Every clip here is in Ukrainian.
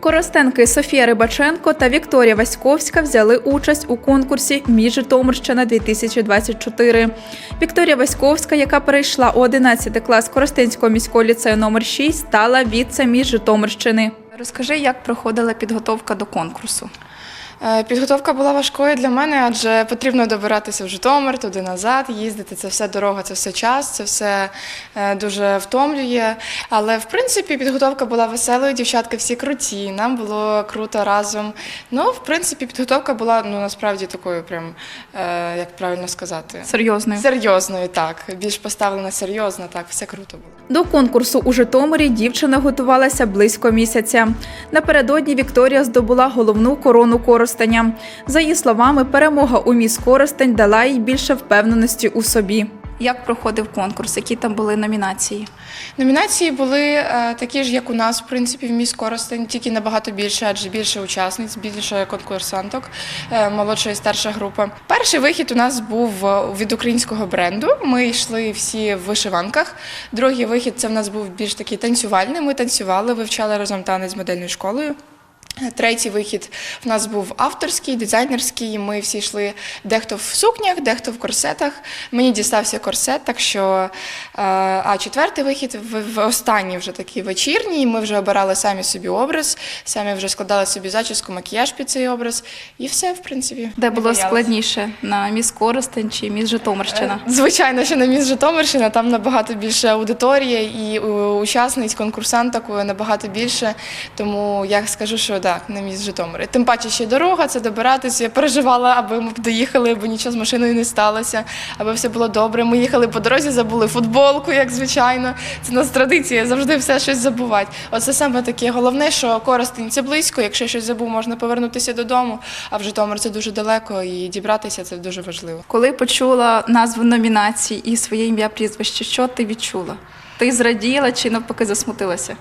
Коростенки Софія Рибаченко та Вікторія Васьковська взяли участь у конкурсі Між Житомирщина 2024. Вікторія Васьковська, яка перейшла у 11 клас Коростенського міського ліцею номер 6, стала віце між Житомирщини. Розкажи, як проходила підготовка до конкурсу. Е, Підготовка була важкою для мене, адже потрібно добиратися в Житомир, туди назад, їздити. Це все дорога, це все час, це все е, дуже втомлює. Але в принципі підготовка була веселою. Дівчатки всі круті. Нам було круто разом. Ну, в принципі, підготовка була ну насправді такою, прям е, як правильно сказати, Серйозною. серйозною. Так, більш поставлена серйозно. Так, все круто було. До конкурсу у Житомирі дівчина готувалася близько місяця. Напередодні Вікторія здобула головну корону Коростеня. За її словами, перемога у міс Коростень дала їй більше впевненості у собі. Як проходив конкурс? Які там були номінації? Номінації були е, такі ж, як у нас, в принципі, в міс Коростень, тільки набагато більше, адже більше учасниць, більше конкурсанток, е, молодша і старша група. Перший вихід у нас був е, від українського бренду. Ми йшли всі в вишиванках. Другий вихід це в нас був більш такий танцювальний. Ми танцювали, вивчали разом танець з модельною школою. Третій вихід в нас був авторський, дизайнерський. Ми всі йшли дехто в сукнях, дехто в корсетах. Мені дістався корсет, так що е, а четвертий вихід в, останній вже такий вечірній. Ми вже обирали самі собі образ, самі вже складали собі зачіску, макіяж під цей образ, і все, в принципі. Де було складніше на міс Коростень чи міс Житомирщина? Звичайно, що на міс Житомирщина там набагато більше аудиторія і е, учасниць, конкурсанток набагато більше. Тому я скажу, що так, на міс Житомир. Тим паче ще дорога, це добиратися. Я переживала, аби ми доїхали, аби нічого з машиною не сталося, аби все було добре. Ми їхали по дорозі, забули футболку, як звичайно. Це у нас традиція, завжди все щось забувати. Оце саме таке головне, що Коростень це близько. Якщо щось забув, можна повернутися додому. А в Житомир це дуже далеко, і дібратися це дуже важливо. Коли почула назву номінації і своє ім'я прізвище, що ти відчула? Ти зраділа чи навпаки засмутилася?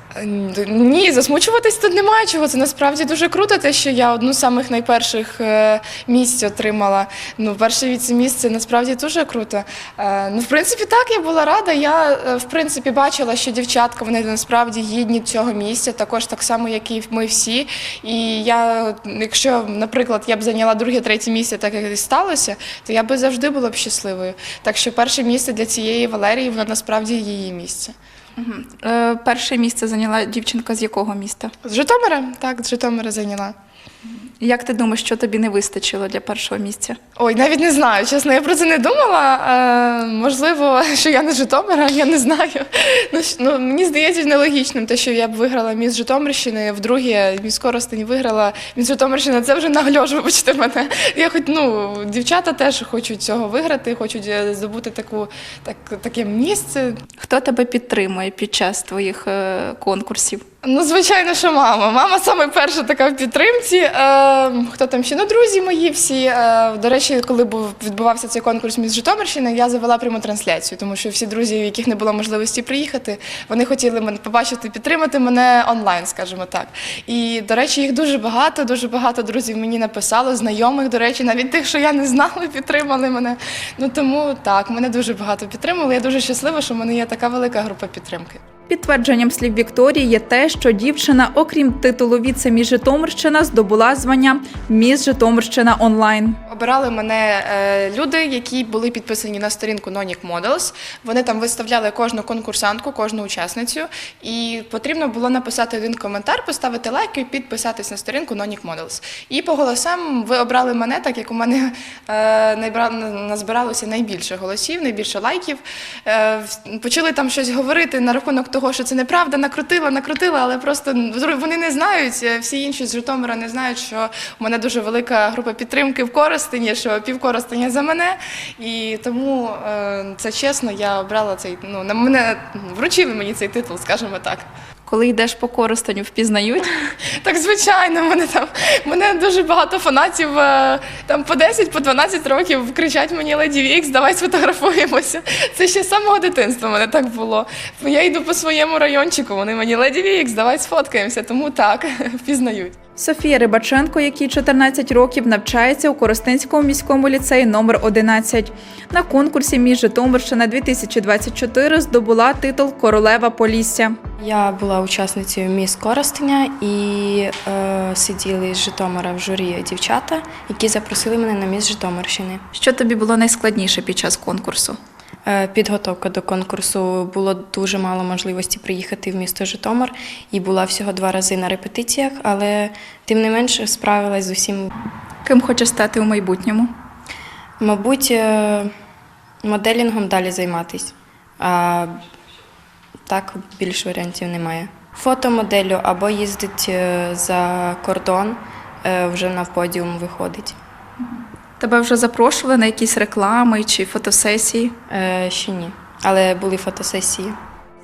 Ні, засмучуватись тут немає чого. Це насправді дуже круто, те, що я одну з самих найперших е, місць отримала. Ну, перше віце-місце насправді дуже круто. Е, ну, в принципі, так, я була рада. Я е, в принципі бачила, що дівчатка вони насправді гідні цього місця, також так само, як і ми всі. І я, якщо, наприклад, я б зайняла друге, третє місце, так як і сталося, то я би завжди була б щасливою. Так що перше місце для цієї Валерії, воно насправді її місце. Е, перше місце зайняла дівчинка з якого міста? З Житомира? Так, з Житомира зайняла. Як ти думаєш, що тобі не вистачило для першого місця? Ой, навіть не знаю. Чесно, я про це не думала. Е, можливо, що я не Житомира, я не знаю. Ну, ну, мені здається нелогічним, те, що я б виграла міс Житомирщини, вдруге міс Коростень виграла міс Житомирщина. Це вже нагльож, вибачте мене. Я хоч, ну, дівчата теж хочуть цього виграти, хочуть е, здобути таку, так, таке місце. Хто тебе підтримує під час твоїх е, конкурсів? Ну, звичайно, що мама. Мама саме перша така в підтримці. Е, хто там ще? Ну, друзі мої всі. Е, до речі, коли був відбувався цей конкурс міс Житомирщини, я завела пряму трансляцію, тому що всі друзі, в яких не було можливості приїхати, вони хотіли мене побачити, підтримати мене онлайн, скажімо так. І, до речі, їх дуже багато, дуже багато друзів мені написало, знайомих, до речі, навіть тих, що я не знала, підтримали мене. Ну тому так, мене дуже багато підтримали. Я дуже щаслива, що в мене є така велика група підтримки. Підтвердженням слів Вікторії є те, що дівчина, окрім титулу віце міс Житомирщина, здобула звання Міс Житомирщина онлайн. Обирали мене е, люди, які були підписані на сторінку Nonic Models. Вони там виставляли кожну конкурсантку, кожну учасницю, і потрібно було написати один коментар, поставити лайк і підписатись на сторінку Nonic Models. І по голосам ви обрали мене, так як у мене е, назбиралося найбільше голосів, найбільше лайків. Е, почали там щось говорити на рахунок того, що це неправда, накрутила, накрутила, але просто вони не знають. е, Всі інші з Житомира не знають, що у мене дуже велика група підтримки в Коростені, що півкоростення за мене. І тому е, це чесно, я обрала цей. Ну на мене вручили мені цей титул, скажімо так. Коли йдеш по користанню, впізнають. Так, звичайно, мене там мене дуже багато фанатів е, там по 10, по 12 років кричать мені Леді Вікс, давай сфотографуємося. Це ще з самого дитинства мене так було. Я йду по своєму райончику, вони мені Леді Вікс, давай сфоткаємося, тому так, впізнають. Софія Рибаченко, якій 14 років, навчається у Коростенському міському ліцеї номер 11. На конкурсі «Між Житомирщина 2024 здобула титул Королева Полісся. Я була учасницею міс Коростеня і е, сиділи з Житомира в журі дівчата, які запросили мене на міс Житомирщини. Що тобі було найскладніше під час конкурсу? Е, підготовка до конкурсу було дуже мало можливості приїхати в місто Житомир і була всього два рази на репетиціях, але тим не менше справилась з усім. Ким хочеш стати у майбутньому? Мабуть, е, моделінгом далі займатись. Так більш варіантів немає. Фотомоделю або їздить е, за кордон, е, вже на подіум виходить. Тебе вже запрошували на якісь реклами чи фотосесії? Е, Ще ні. Але були фотосесії.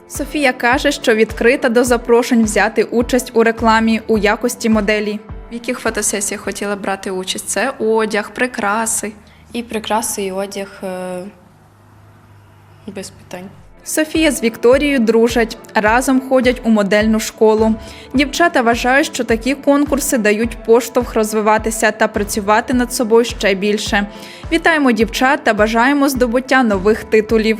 Софія каже, що відкрита до запрошень взяти участь у рекламі у якості моделі. В яких фотосесіях хотіла брати участь? Це одяг, прикраси. І прикраси, і одяг е, без питань. Софія з Вікторією дружать, разом ходять у модельну школу. Дівчата вважають, що такі конкурси дають поштовх розвиватися та працювати над собою ще більше. Вітаємо дівчат та бажаємо здобуття нових титулів.